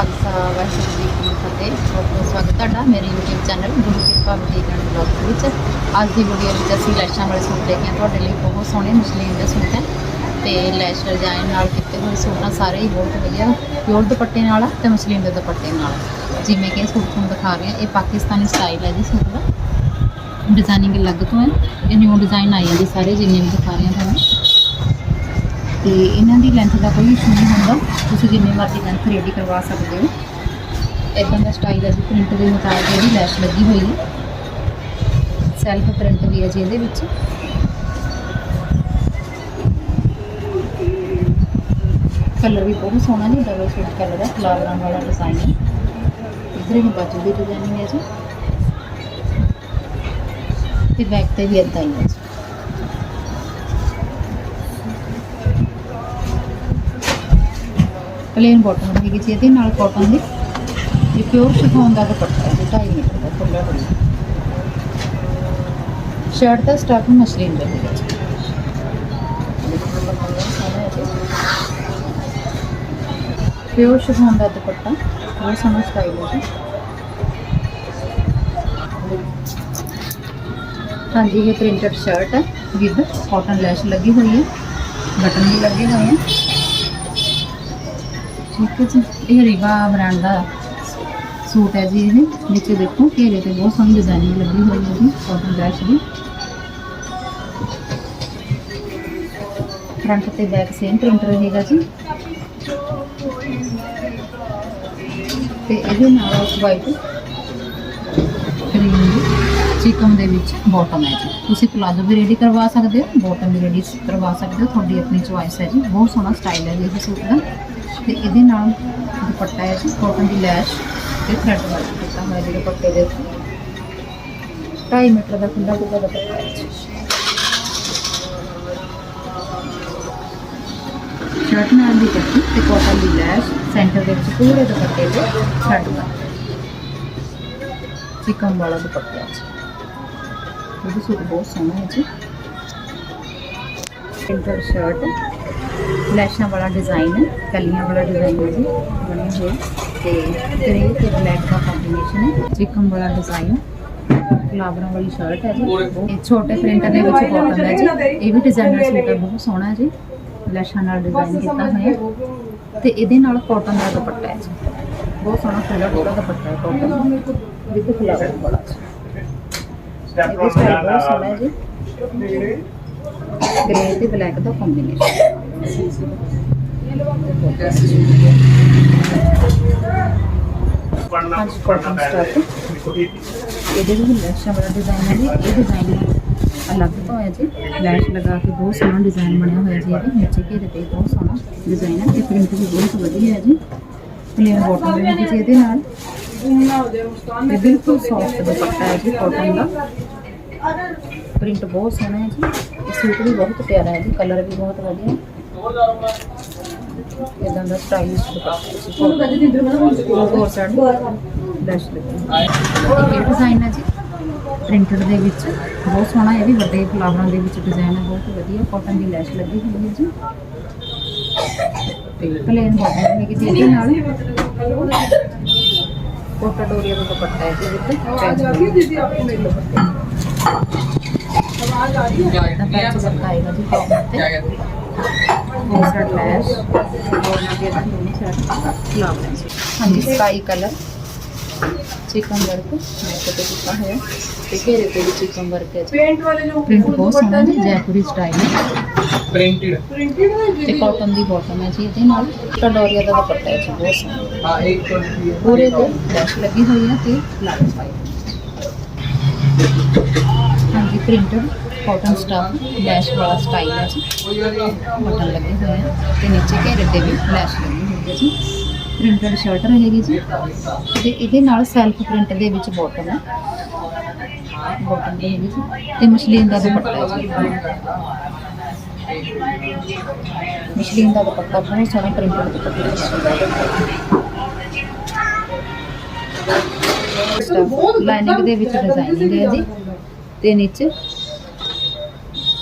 ਖਾਲਸਾ ਵਾਹਿਗੁਰੂ ਜੀ ਕੀ ਫਤਿਹ। ਬਹੁਤ ਬਹੁਤ ਸਵਾਗਤ ਤੁਹਾਡਾ ਮੇਰੇ YouTube ਚੈਨਲ ਗੁਰੂ ਕਿਰਪਾ ਬੁਟੀਕ ਬਲੌਗ ਵਿੱਚ। ਅੱਜ ਦੀ ਵੀਡੀਓ ਵਿੱਚ ਅਸੀਂ ਲੈਸ਼ਾਂ ਵਾਲੇ ਸੂਟ ਲੈ ਕੇ ਤੁਹਾਡੇ ਲਈ ਬਹੁਤ ਸੋਹਣੇ ਮੁਸਲਿਮ ਦੇ ਸੂਟ ਹੈ। ਤੇ ਲੈਸ਼ ਡਿਜ਼ਾਈਨ ਨਾਲ ਕੀਤੇ ਹੋਏ ਸੂਟ ਆ, ਸਾਰੇ ਹੀ ਬਹੁਤ ਵਧੀਆ। ਪਿਓਰ ਦੁਪੱਟੇ ਨਾਲ ਆ ਤੇ ਮੁਸਲਿਮ ਦੇ ਦੁਪੱਟੇ ਨਾਲ ਜਿਵੇਂ ਕਿ ਸੂਟ ਤੁਹਾਨੂੰ ਦਿਖਾ ਰਹੇ ਹਾਂ, ਇਹ ਪਾਕਿਸਤਾਨੀ ਸਟਾਈਲ ਹੈ ਜੀ ਸੂਟ ਦਾ। ਡਿਜ਼ਾਈਨਿੰਗ ਅਲੱਗ ਤੋਂ ਹੈ। ਇਹ ਨਿਊ ਡਿਜ਼ਾਈਨ ਆਈ ਆ ਜੀ ਸਾਰੇ ਜਿੰਨੇ ਵੀ ਦਿਖਾ ਰਹੇ ਹਾਂ ਤੁਹਾਨੂੰ। ਤੇ ਇਹਨਾਂ ਦੀ ਲੈਂਥ ਦਾ ਕੋਈ ਇਸ਼ੂ ਨਹੀਂ ਹੁੰਦਾ। ਤੁਸੀਂ ਜਿੰਨੀ ਮਰਜ਼ੀ ਲੈਂਥ ਰੈਡੀ ਕਰਵਾ ਸਕਦੇ ਹੋ। ਇਦਾਂ ਦਾ ਸਟਾਈਲ ਹੈ ਜੀ ਪ੍ਰਿੰਟ ਦੇ ਮੁਤਾਬਕ ਇਹਦੀ ਲੈਸ਼ ਲੱਗੀ ਹੋਈ ਹੈ। ਸੈਲਫ ਪ੍ਰਿੰਟ ਵੀ ਹੈ ਜੀ ਇਹਦੇ ਵਿੱਚ। ਕਲਰ ਵੀ ਬਹੁਤ ਸੋਹਣਾ ਜੀ ਡਬਲ ਸ਼ੇਡ ਕਲਰ ਹੈ ਫਲਾਵਰਾਂ ਵਾਲਾ ਡਿਜ਼ਾਈਨ ਹੈ। ਇਧਰ ਹੀ ਬਾਜੂ ਦੀ ਡਿਜ਼ਾਈਨਿੰਗ ਹੈ ਜੀ। ਤੇ ਬੈਕ ਤੇ ਵੀ ਇਦਾਂ ਹੀ ਹੈ ਪਲੇਨ ਬਾਟਮ ਹੈਗੀ ਜੀ, ਇਹਦੇ ਨਾਲ ਕਾਟਨ ਦੀ ਇਹ ਪਿਓਰ ਸ਼ਿਫੋਨ ਦਾ ਦੁਪੱਟਾ ਹੈ 2.5 ਮੀਟਰ ਦਾ। ਖੁੱਲਾ ਡੁੱਲਾ ਸ਼ਰਟ ਦਾ ਸਟਾਫ ਮਸਲੀਨ ਦਾ ਹੈਗਾ ਜੀ। ਪਿਓਰ ਸ਼ਿਫੋਨ ਦਾ ਦੁਪੱਟਾ, ਬਹੁਤ ਸੋਹਣਾ ਸਟਾਈਲ ਹੈ ਹਾਂਜੀ, ਇਹ ਪ੍ਰਿੰਟਡ ਸ਼ਰਟ ਹੈ ਵਿਦ ਕਾਟਨ ਲੈਸ਼ ਲੱਗੀ ਹੋਈ ਹੈ ਬਟਨ ਵੀ ਲੱਗੇ ਹੋਏ ਹੈ। ਠੀਕ ਹੈ ਜੀ, ਇਹ ਰੀਵਾ ਬ੍ਰਾਂਡ ਦਾ ਸੂਟ ਹੈ ਜੀ ਇਹ ਨੀਚੇ ਦੇਖੋ, ਘੇਰੇ ਤੇ ਬਹੁਤ ਸੋਹਣੀ ਡਿਜ਼ਾਈਨਿੰਗ ਲੱਗੀ ਹੋਈ ਹੈ ਜੀ ਕਾਟਨ ਲੈਸ਼ ਦੀ। ਫਰੰਟ ਤੇ ਬੈਕ ਸੇਮ ਪ੍ਰਿੰਟ ਰਹੇਗਾ ਜੀ। ਤੇ ਇਹਦੇ ਨਾਲ ਵਾਈਟ ਕਰੀਮ ਚਿਕਨ ਦੇ ਵਿੱਚ ਬਾਟਮ ਹੈ ਜੀ। ਤੁਸੀਂ ਪਲਾਜ਼ੋ ਵੀ ਰੈਡੀ ਕਰਵਾ ਸਕਦੇ ਹੋ ਬਾਟਮ ਵੀ ਰੈਡੀ ਕਰਵਾ ਸਕਦੇ ਹੋ, ਤੁਹਾਡੀ ਆਪਣੀ ਚੁਆਇਸ ਹੈ ਜੀ। ਬਹੁਤ ਸੋਹਣਾ ਸਟਾਈਲ ਹੈ ਜੀ ਇਹ ਸੂਟ ਦਾ। ਤੇ ਇਹਦੇ ਨਾਲ ਦੁਪੱਟਾ ਹੈ ਜੀ ਕਾਟਨ ਦੀ ਲੈਸ਼ ਤੇ ਥ੍ਰੈਡ ਵਰਕ ਕੀਤਾ ਹੋਇਆ ਜੀ ਦੁਪੱਟੇ ਦੇ ਉੱਤੇ। 2.5 ਮੀਟਰ ਦਾ ਖੁੱਲਾ ਖੁੱਲਾ ਦੁਪੱਟਾ ਹੈ ਸ਼ਰਟ ਨਾਲ ਦੀ ਕੱਟੀ ਤੇ ਕਾਟਨ ਦੀ ਲੈਸ਼ ਸੈਂਟਰ ਦੇ ਵਿੱਚ ਪੂਰੇ ਦੁਪੱਟੇ ਤੇ ਥ੍ਰੈਡ ਵਰਕ ਚਿਕਨ ਵਾਲਾ ਦੁਪੱਟਾ ਹੈ ਜੀ। ਇਹ ਸੂਟ ਬਹੁਤ ਸੋਹਣਾ ਹੈ ਜੀ। ਪ੍ਰਿੰਟਡ ਸ਼ਰਟ ਲੈਸ਼ਾਂ ਵਾਲਾ ਡਿਜ਼ਾਈਨ ਹੈ, ਕਲੀਆਂ ਵਾਲਾ ਡਿਜ਼ਾਈਨ ਹੈ ਜੀ, ਬਣੇ ਹੋਏ ਤੇ ਗ੍ਰੇ ਤੇ ਬਲੈਕ ਦਾ ਕੰਬੀਨੇਸ਼ਨ ਹੈ ਚਿਕਨ ਵਾਲਾ ਡਿਜ਼ਾਈਨ ਫਲਾਵਰਾਂ ਵਾਲੀ ਸ਼ਰਟ ਹੈ ਜੀ। ਇਹ ਛੋਟੇ ਪ੍ਰਿੰਟ ਦੇ ਵਿੱਚ ਕਾਟਨ ਹੈ ਜੀ। ਇਹ ਵੀ ਡਿਜ਼ਾਈਨਰ ਸੂਟ ਹੈ, ਬਹੁਤ ਸੋਹਣਾ ਹੈ ਜੀ। ਲੈਸ਼ਾਂ ਨਾਲ ਡਿਜ਼ਾਈਨ ਕੀਤਾ ਹੋਇਆ ਤੇ ਇਹਦੇ ਨਾਲ ਕਾਟਨ ਦਾ ਦੁਪੱਟਾ ਹੈ ਜੀ। ਬਹੁਤ ਸੋਹਣਾ ਖੁੱਲਾ ਖੁੱਲਾ ਦੁਪੱਟਾ ਹੈ ਕਾਟਨ ਵਿਦ ਫਲਾਵਰ ਵਾਲਾ। ਜੀ ਬਹੁਤ ਸੋਹਣਾ ਹੈ ਜੀ। ਗ੍ਰੇ ਤੇ ਬਲੈਕ ਦਾ ਕੰਬੀਨੇਸ਼ਨ ਹਾਂਜੀ ਕਾਟਨ ਸਟਾਫ ਇਹਦੇ ਵੀ ਲੈਸ਼ਾਂ ਵਾਲਾ ਡਿਜ਼ਾਈਨ ਹੈ ਜੀ ਇਹ ਡਿਜ਼ਾਈਨ ਅਲੱਗ ਤੋਂ ਹੈ ਜੀ। ਲੈਸ਼ ਲਗਾ ਕੇ ਬਹੁਤ ਸੋਹਣਾ ਡਿਜ਼ਾਈਨ ਬਣਿਆ ਹੋਇਆ ਜੀ ਇਹਦੇ। ਨੀਚੇ ਘੇਰੇ ਤੇ ਬਹੁਤ ਸੋਹਣਾ ਡਿਜ਼ਾਈਨ ਹੈ। ਤੇ ਪ੍ਰਿੰਟ ਵੀ ਬਹੁਤ ਵਧੀਆ ਹੈ ਜੀ। ਪਲੇਨ ਬਾਟਮ ਵੀ ਹੈ ਇਹਦੇ ਨਾਲ। ਇਹ ਬਿਲਕੁਲ ਸੌਫਟ ਦੁਪੱਟਾ ਹੈ ਜੀ ਕਾਟਨ ਦਾ। ਪ੍ਰਿੰਟ ਬਹੁਤ ਸੋਹਣਾ ਹੈ ਜੀ। ਇਹ ਸੂਟ ਵੀ ਬਹੁਤ ਪਿਆਰਾ ਹੈ ਜੀ। ਕਲਰ ਵੀ ਬਹੁਤ ਵਧੀਆ ਇਦਾਂ ਦਾ ਸਟਾਈਲਿਸ਼ ਦੁਪੱਟਾ ਹੈ ਜੀ ਹੋਰ ਸਾਈਡ ਡੈਸ਼ ਲੱਗੀ ਇਹ ਡਿਜ਼ਾਈਨ ਹੈ ਜੀ। ਪ੍ਰਿੰਟਡ ਦੇ ਵਿੱਚ। ਬਹੁਤ ਸੋਹਣਾ ਇਹ ਵੀ ਵੱਡੇ ਫਲਾਵਰਾਂ ਦੇ ਵਿੱਚ ਡਿਜ਼ਾਈਨ ਹੈ। ਬਹੁਤ ਵਧੀਆ ਕਾਟਨ ਦੀ ਲੈਸ਼ ਲੱਗੀ ਹੋਈ ਹੈ ਜੀ। ਤੇ ਪਲੇਨ ਬਾਟਮ ਹੈਗੀ ਜੀ। ਇਹਦੇ ਨਾਲ ਕੋਟਾ ਡੋਰੀਆ ਦਾ ਦੁਪੱਟਾ ਹੈ ਜੀ। ਵਿੱਚ ਪੈਚ ਦਾ ਪੈਚ ਵਰਕ ਆਏਗਾ ਜੀ ਕਾਟਨ ਤੇ ਹੋਰ ਸਾਈਡ ਲੈਸ਼ ਹੋਰ ਨਾਲ ਇਹਦਾ ਬੋਰਡਰ ਲੈਸ਼ ਬੋਰਡਰ ਦੇ ਫਲਾਵਰ ਹਾਂਜੀ ਸਕਾਈ ਕਲਰ ਚਿਕਨ ਵਰਕ ਮੈਕਅਪ ਤੇ ਕੀਤਾ ਹੋਇਆ ਤੇ ਘੇਰੇ ਤੇ ਵੀ ਚਿਕਨ ਵਰਕ ਹੈ ਪੇਂਟ ਵਾਲੇ ਜੋ ਪ੍ਰਿੰਟ ਬਹੁਤ ਸੋਹਣਾ ਜੀ ਜੈਪੁਰੀ ਸਟਾਈਲ ਹੈ ਪ੍ਰਿੰਟਡ ਪ੍ਰਿੰਟਡ ਹੈ ਜੀ ਤੇ ਕਾਟਨ ਦੀ ਬਾਟਮ ਹੈ ਜੀ ਇਹਦੇ ਨਾਲ ਕਡੋਰੀਆ ਦਾ ਦੁਪੱਟਾ ਹੈ ਜੀ ਬਹੁਤ ਸੋਹਣਾ ਹਾਂ ਇੱਕ ਪੂਰੇ ਤੇ ਲੈਸ਼ ਲੱਗੀ ਹੋਈ ਹੈ ਤੇ ਲਾਈਟ ਪਾਈ ਹਾਂਜੀ ਪ੍ਰਿੰਟਡ ਕਾਟਨ ਸਟਾਫ ਲੈਸ਼ ਵਾਲਾ ਸਟਾਈਲ ਹੈ ਜੀ। ਬਟਨ ਲੱਗੇ ਹੋਏ ਆ ਤੇ ਨੀਚੇ ਘੇਰੇ ਤੇ ਵੀ ਲੈਸ਼ ਲੱਗੀ ਹੋਈ ਹੈ ਜੀ। ਪ੍ਰਿੰਟਡ ਸ਼ਰਟ ਰਹੇਗੀ ਜੀ। ਤੇ ਇਹਦੇ ਨਾਲ ਸੈਲਫ ਪ੍ਰਿੰਟ ਦੇ ਵਿੱਚ ਬਾਟਮ ਹੈ। ਬਾਟਮ ਰਹੇਗੀ ਜੀ ਤੇ ਮਸ਼ਲੀਨ ਦਾ ਦੁਪੱਟਾ ਹੈ ਜੀ। ਮਸ਼ਲੀਨ ਦਾ ਦੁਪੱਟਾ ਬਹੁਤ ਸੋਹਣਾ ਪ੍ਰਿੰਟਡ ਦੁਪੱਟਾ ਹੈ ਲਾਈਨਿੰਗ ਦੇ ਵਿੱਚ ਡਿਜ਼ਾਈਨਿੰਗ ਹੈ ਜੀ। ਤੇ ਨੀਚੇ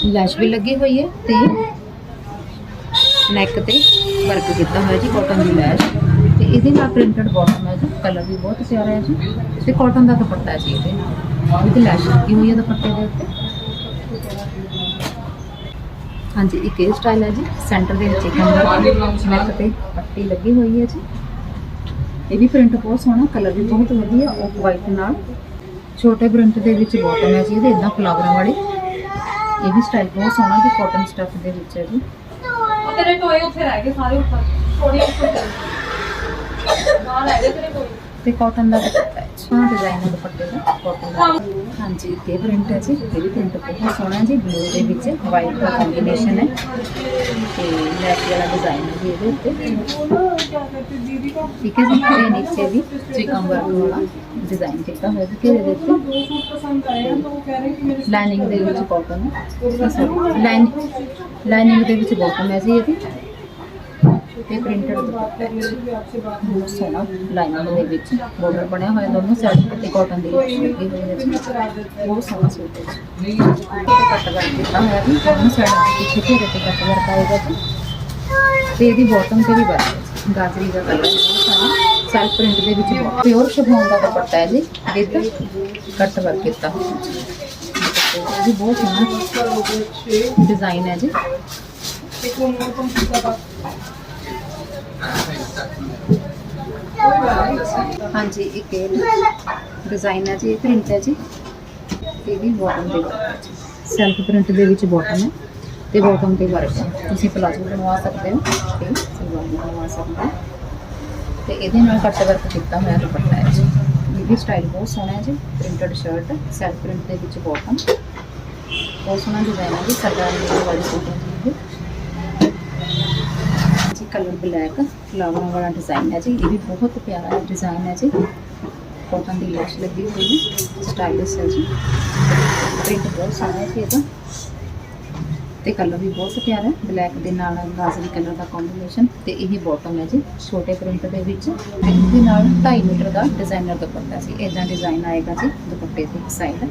ਲੈਸ਼ ਵੀ ਲੱਗੀ ਹੋਈ ਹੈ ਤੇ ਨੈਕ ਤੇ ਵਰਕ ਕੀਤਾ ਹੋਇਆ ਜੀ ਕਾਟਨ ਦੀ ਲੈਸ਼। ਤੇ ਇਹਦੇ ਨਾਲ ਪ੍ਰਿੰਟਡ ਬਾਟਮ ਹੈ ਜੀ ਕਲਰ ਵੀ ਬਹੁਤ ਪਿਆਰਾ ਹੈ ਜੀ। ਤੇ ਕਾਟਨ ਦਾ ਦੁਪੱਟਾ ਜੀ ਇਹਦੇ ਨਾਲ। ਇਹਦੀ ਲੈਸ਼ ਲੱਗੀ ਹੋਈ ਹੈ ਦੁਪੱਟੇ ਦੇ ਉੱਤੇ। ਹਾਂਜੀ, ਇੱਕ ਇਹ ਸਟਾਈਲ ਹੈ ਜੀ ਸੈਂਟਰ ਦੇ ਵਿੱਚ ਇੱਕ ਨੈਕ ਤੇ ਪੱਟੀ ਲੱਗੀ ਹੋਈ ਹੈ ਜੀ। ਇਹ ਵੀ ਪ੍ਰਿੰਟ ਬਹੁਤ ਸੋਹਣਾ ਕਲਰ ਵੀ ਬਹੁਤ ਵਧੀਆ ਆਫ ਵਾਈਟ ਨਾਲ। ਛੋਟੇ ਪ੍ਰਿੰਟ ਦੇ ਵਿੱਚ ਬਾਟਮ ਹੈ ਜੀ, ਇਹਦੇ ਇਦਾਂ ਫਲਾਵਰਾਂ ਵਾਲੀ। ਇਹ ਵੀ ਸਟਾਈਲ ਬਹੁਤ ਸੋਹਣਾ ਜੀ ਕਾਟਨ ਸਟੱਫ ਦੇ ਵਿੱਚ ਹੈ ਜੀ। ਉਹ ਤੇਰੇ ਟੋਏ ਉੱਥੇ ਰਹਿ ਗਏ ਸਾਰੇ ਉੱਪਰ। ਥੋੜੀ ਉੱਪਰ। ਬਾਹਰ ਰਹਿ ਗਏ ਤੇਰੇ ਟੋਏ ਤੇ ਕਾਟਨ ਦਾ ਦੁਪੱਟਾ ਹੈ। ਸੋਹਣਾ ਡਿਜ਼ਾਈਨ ਹੈ ਦੁਪੱਟੇ ਦਾ ਕਾਟਨ ਦਾ। ਹਾਂਜੀ ਇਹ ਪ੍ਰਿੰਟ ਹੈ ਜੀ, ਇਹ ਵੀ ਪ੍ਰਿੰਟ ਬਹੁਤ ਸੋਹਣਾ ਜੀ ਬਲੂ ਦੇ ਵਿੱਚ ਵਾਈਟ ਦਾ ਕੰਬੀਨੇਸ਼ਨ ਹੈ। ਤੇ ਲੈਸ ਵਾਲਾ ਡਿਜ਼ਾਈਨ ਹੈ ਜੀ ਇਹਦੇ ਉੱਤੇ। ਠੀਕ ਹੈ ਜੀ, ਤੇ ਨੀਚੇ ਵੀ ਚਿਕਨ ਵਰਕ ਵਾਲਾ ਡਿਜ਼ਾਈਨ ਕੀਤਾ ਹੋਇਆ ਹੈ ਘੇਰੇ ਦੇ ਉੱਤੇ। ਲਾਈਨਿੰਗ ਦੇ ਵਿੱਚ ਕਾਟਨ ਹੈ। ਸੌਰੀ ਲਾਈਨਿੰਗ ਲਾਈਨਿੰਗ ਦੇ ਵਿੱਚ ਬਾਟਮ ਹੈ ਜੀ ਇਹਦੀ। ਤੇ ਪ੍ਰਿੰਟਡ ਦੁਪੱਟਾ ਹੈ ਜੀ। ਵੀ ਆਪਸੇ ਬਾਤ ਬਹੁਤ ਸੋਹਣਾ ਲਾਈਨਿੰਗ ਦੇ ਵਿੱਚ ਬਾਰਡਰ ਬਣਿਆ ਹੋਇਆ, ਦੋਨੋਂ ਸਾਈਡ ਤੇ ਕਾਟਨ ਦੀ ਲੱਗੀ ਹੋਈ ਹੈ ਜੀ ਬਹੁਤ ਸੋਹਣਾ ਸੂਟ ਹੈ ਜੀ ਕੱਟ ਵਰਕ ਕੀਤਾ ਹੋਇਆ ਜੀ, ਦੋਨੋਂ ਸਾਈਡ ਤੇ ਪਿੱਛੇ ਘੇਰੇ ਤੇ ਕੱਟ ਵਰਕ ਆਏਗਾ ਜੀ ਤੇ ਇਹਦੀ ਬਾਟਮ ਤੇ ਵੀ ਵਰਕ ਹੈ ਜੀ। ਗਾਜਰੀ ਦਾ ਕਲਰ ਬਹੁਤ ਸੋਹਣਾ ਸੈਲਫ ਪ੍ਰਿੰਟ ਦੇ ਵਿੱਚ ਪਿਓਰ ਸ਼ਿਫੋਨ ਦਾ ਦੁਪੱਟਾ ਹੈ ਜੀ ਵਿਦ ਕੱਟ ਵਰਕ ਕੀਤਾ ਹੋਇਆ ਜੀ ਦੁਪੱਟੇ ਦਾ ਵੀ ਬਹੁਤ ਸੋਹਣਾ ਡਿਜ਼ਾਈਨ ਹੈ ਜੀ ਇੱਕ ਉਹ ਮੋਰ ਪੰਪ ਦਾ ਬਾਤ ਹਾਂਜੀ, ਇੱਕ ਇਹ ਡਿਜ਼ਾਈਨ ਹੈ ਜੀ, ਇਹ ਪ੍ਰਿੰਟ ਹੈ ਜੀ। ਇਹ ਵੀ ਬਾਟਮ ਦੇ ਸੈਲਫ ਪ੍ਰਿੰਟ ਦੇ ਵਿੱਚ ਬਾਟਮ ਹੈ ਤੇ ਬਾਟਮ ਤੇ ਵਰਕ ਹੈ। ਤੁਸੀਂ ਪਲਾਜ਼ੋ ਬਣਵਾ ਸਕਦੇ ਹੋ। ਤੇ ਸਲਵਾਰ ਬਣਵਾ ਸਕਦੇ ਹੋ। ਤੇ ਇਹਦੇ ਨਾਲ ਕੱਟ ਵਰਕ ਕੀਤਾ ਹੋਇਆ ਦੁਪੱਟਾ ਹੈ ਜੀ। ਇਹ ਵੀ ਸਟਾਈਲ ਬਹੁਤ ਸੋਹਣਾ ਹੈ ਜੀ। ਪ੍ਰਿੰਟਡ ਸ਼ਰਟ ਸੈਲਫ ਪ੍ਰਿੰਟ ਦੇ ਵਿੱਚ ਬਾਟਮ ਬਹੁਤ ਸੋਹਣਾ ਡਿਜ਼ਾਈਨ ਹੈ ਜੀ। ਸਰਦਾਰੀ ਵਾਲੀ ਸੂਟ ਹੈ ਕਲਰ ਬਲੈਕ, ਫਲਾਵਰਾਂ ਵਾਲਾ ਡਿਜ਼ਾਈਨ ਹੈ ਜੀ। ਇਹ ਵੀ ਬਹੁਤ ਪਿਆਰਾ ਡਿਜ਼ਾਈਨ ਹੈ ਜੀ। ਕਾਟਨ ਦੀ ਲੈਸ਼ ਲੱਗੀ ਹੋਈ ਹੈ ਸਟਾਈਲਿਸ਼ ਹੈ ਜੀ। ਪ੍ਰਿੰਟ ਬਹੁਤ ਸੋਹਣਾ ਹੈ ਜੀ ਇਹਦਾ। ਤੇ ਕਲਰ ਵੀ ਬਹੁਤ ਪਿਆਰਾ ਬਲੈਕ ਦੇ ਨਾਲ ਗਾਜ਼ਰੀ ਕਲਰ ਦਾ ਕੰਬੀਨੇਸ਼ਨ ਤੇ ਇਹ ਬਾਟਮ ਹੈ ਜੀ। ਛੋਟੇ ਪ੍ਰਿੰਟ ਦੇ ਵਿੱਚ ਤੇ ਇਹਦੇ ਨਾਲ 2.5 ਮੀਟਰ ਦਾ ਡਿਜ਼ਾਈਨਰ ਦੁਪੱਟਾ ਸੀ। ਇਦਾਂ ਡਿਜ਼ਾਈਨ ਆਏਗਾ ਜੀ, ਦੁਪੱਟੇ ਤੇ ਸਾਈਡ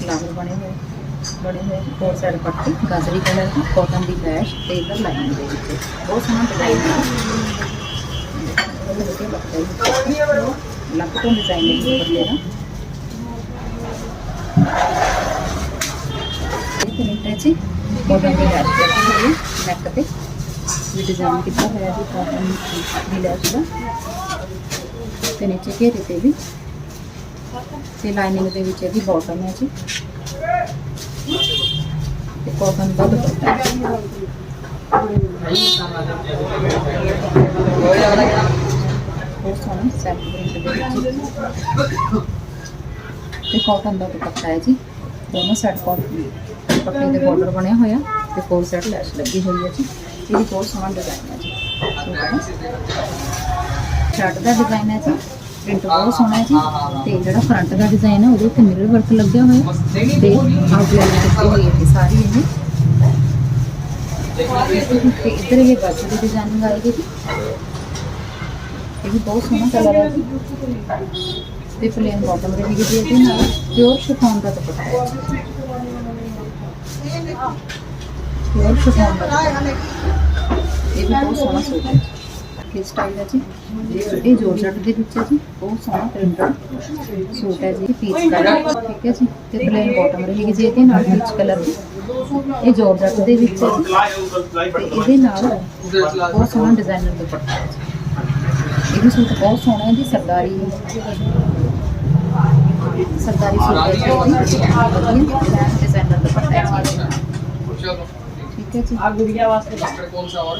ਫਲਾਵਰ ਬਣੇ ਹੋਏ। ਬਣੇ ਹੋਏ ਫੋਰ ਸਾਈਡ ਪੱਟੀ ਗਾਜ਼ਰੀ ਕਲਰ ਦੀ ਕਾਟਨ ਦੀ ਲੈਸ਼ ਤੇ ਇਧਰ ਲਾਈਨਿੰਗ ਦੇ ਵਿੱਚ। ਬਹੁਤ ਸੋਹਣਾ ਡਿਜ਼ਾਈਨ ਹੈ ਬਹੁਤ ਤੋਂ ਡਿਜ਼ਾਈਨ ਹੈ ਦੁਪੱਟੇ ਦਾ ਪ੍ਰਿੰਟ ਹੈ ਜੀ ਕਾਟਨ ਦੀ ਲੈਸ਼ ਲੱਗੀ ਹੋਈ ਨੈਕ ਤੇ। ਵੀ ਡਿਜ਼ਾਈਨ ਕੀਤਾ ਹੋਇਆ ਜੀ ਕਾਟਨ ਦੀ ਲੈਸ਼ ਦਾ ਤੇ ਨੀਚੇ ਘੇਰੇ ਤੇ ਵੀ। ਤੇ ਲਾਈਨਿੰਗ ਦੇ ਵਿੱਚ ਇਹਦੀ ਬਾਟਮ ਹੈ ਜੀ ਤੇ ਕਾਟਨ ਦਾ ਦੁਪੱਟਾ ਹੈ ਬਹੁਤ ਸੋਹਣਾ ਸੈਲਫ ਪ੍ਰਿੰਟ ਦੇ ਵਿੱਚ ਤੇ ਕਾਟਨ ਦਾ ਦੁਪੱਟਾ ਹੈ ਜੀ ਦੋਨੋਂ ਸਾਈਡ ਕਾਟਨ ਦੁਪੱਟੇ ਦੇ ਬਾਰਡਰ ਬਣਿਆ ਹੋਇਆ ਤੇ ਫੋਰ ਸਾਈਡ ਲੈਸ਼ ਲੱਗੀ ਹੋਈ ਹੈ ਜੀ। ਇਹਦੀ ਬਹੁਤ ਸੋਹਣਾ ਡਿਜ਼ਾਈਨ ਹੈ ਜੀ। ਸ਼ਰਟ ਦਾ ਡਿਜ਼ਾਈਨ ਹੈ ਜੀ। ਪ੍ਰਿੰਟ ਬਹੁਤ ਸੋਹਣਾ ਹੈ ਜੀ ਤੇ ਜਿਹੜਾ ਫਰੰਟ ਦਾ ਡਿਜ਼ਾਈਨ ਹੈ ਉਹਦੇ ਉੱਤੇ ਮਿਰਰ ਵਰਕ ਲੱਗਿਆ ਹੋਇਆ ਹੈ ਤੇ ਆਊਟਲਾਈਨ ਕੀਤੀ ਹੋਈ ਹੈ ਜੀ ਸਾਰੀ ਇਹ ਤੇ ਇੱਧਰ ਇਹ ਬਾਜੂ ਦੀ ਡਿਜ਼ਾਈਨਿੰਗ ਆਏਗੀ ਜੀ ਇਹ ਵੀ ਬਹੁਤ ਸੋਹਣਾ ਕਲਰ ਹੈ ਜੀ ਤੇ ਪਲੇਨ ਬਾਟਮ ਰਹੇਗੀ ਜੀ ਇਹਦੇ ਨਾਲ ਪਿਓਰ ਸ਼ਿਫੋਨ ਦਾ ਦੁਪੱਟਾ ਹੈ ਪਿਓਰ ਸ਼ਿਫੋਨ ਦਾ ਦੁਪੱਟਾ। ਇਹ ਵੀ ਬਹੁਤ ਸੋਹਣਾ ਸੂਟ ਹੈ ਕੀ ਸਟਾਈਲ ਹੈ ਜੀ ਇਹ ਜੋਰਜਟ ਦੇ ਵਿੱਚ ਹੈ ਜੀ ਬਹੁਤ ਸੋਹਣਾ ਪ੍ਰਿੰਟਡ ਸੂਟ ਹੈ ਜੀ ਪੀਚ ਕਲਰ ਠੀਕ ਹੈ ਜੀ ਤੇ ਪਲੇਨ ਬਾਟਮ ਰਹੇਗੀ ਜੀ ਇਹਦੇ ਨਾਲ ਪੀਚ ਕਲਰ ਦੀ ਇਹ ਜੋਰਜਟ ਦੇ ਵਿੱਚ ਹੈ ਜੀ ਤੇ ਇਹਦੇ ਨਾਲ ਬਹੁਤ ਸੋਹਣਾ ਡਿਜ਼ਾਈਨਰ ਦੁਪੱਟਾ ਹੈ ਜੀ ਇਹ ਵੀ ਸੂਟ ਬਹੁਤ ਸੋਹਣਾ ਹੈ ਜੀ ਸਰਦਾਰੀ ਸਰਦਾਰੀ ਸੂਟ ਹੈ ਜੀ ਵਧੀਆ ਡਿਜ਼ਾਈਨਰ ਦੁਪੱਟਾ ਹੈ ਜੀ ਠੀਕ ਹੈ ਜੀ ਆ ਗੁੜੀਆ ਵਾਸਤੇ कौन सा और